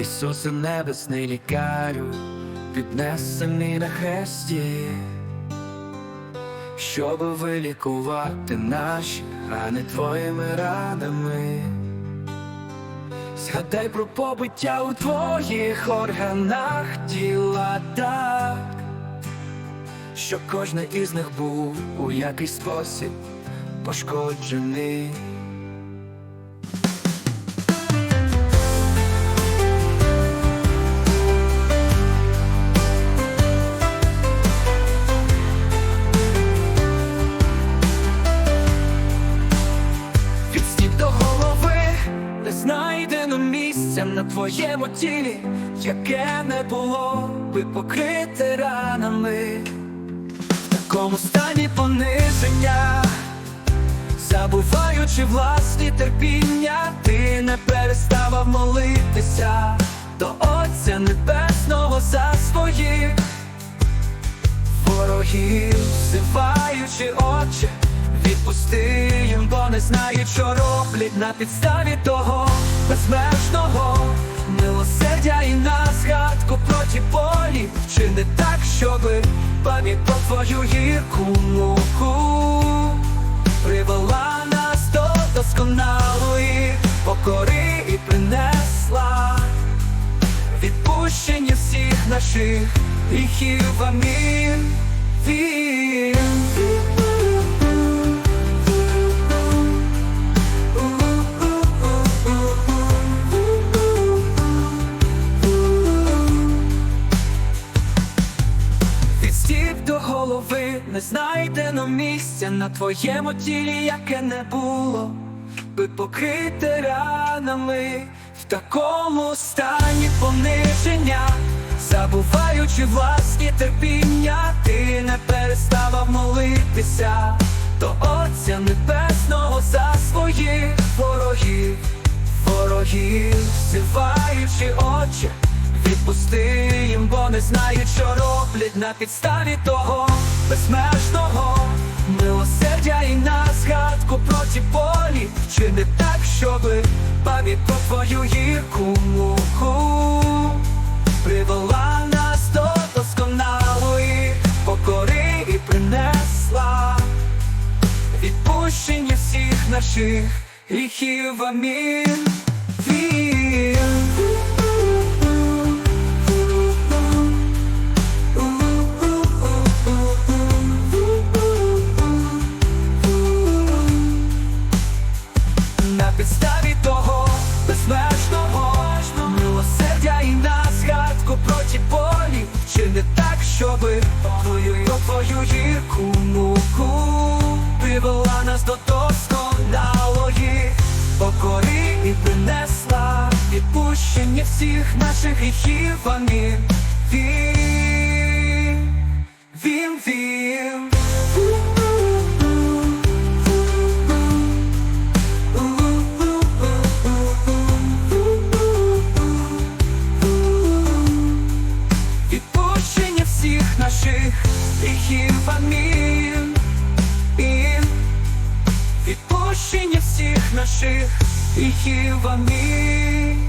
Ісусе небесний лікарю, піднесений на хресті, щоб вилікувати наші рани твоїми ранами. Згадай про побиття у твоїх органах тіла так, що кожен із них був у якийсь спосіб пошкоджений. На твоєму тілі, яке не було би покрите ранами. В такому стані пониження, забуваючи власні терпіння, ти не переставав молитися до Отця Небесного за своїх. Ворогів, зиваючи очі, відпусти їм, бо не знають, що роблять на підставі того безмежного милосердя і на згадку проти болі, не так, щоби пам'ять про твою гірку муку привела нас до досконалої покори і принесла відпущення всіх наших гріхів, амінь. Він. Голови не знайдено місця на твоєму тілі, яке не було, би покрите ранами в такому стані пониження, забуваючи власні терпіння, ти не переставав молитися до Отця Небесного за своїх ворогів, ворогів, зиваючи очі. Відпусти їм, бо не знають, що роблять на підставі того безмежного милосердя і на згадку проти болі, чи не так, щоби пам'ять про твою гірку муку привела нас до досконалої покори і принесла відпущення всіх наших гріхів, амінь. На підставі того безмежного милосердя і на згадку проти болі, чи не так, щоби твою твою гірку муку привела нас до досконалої покори і принесла відпущення всіх наших гріхів, амінь. наших гріхів, амінь І відпущення всіх наших гріхів, амінь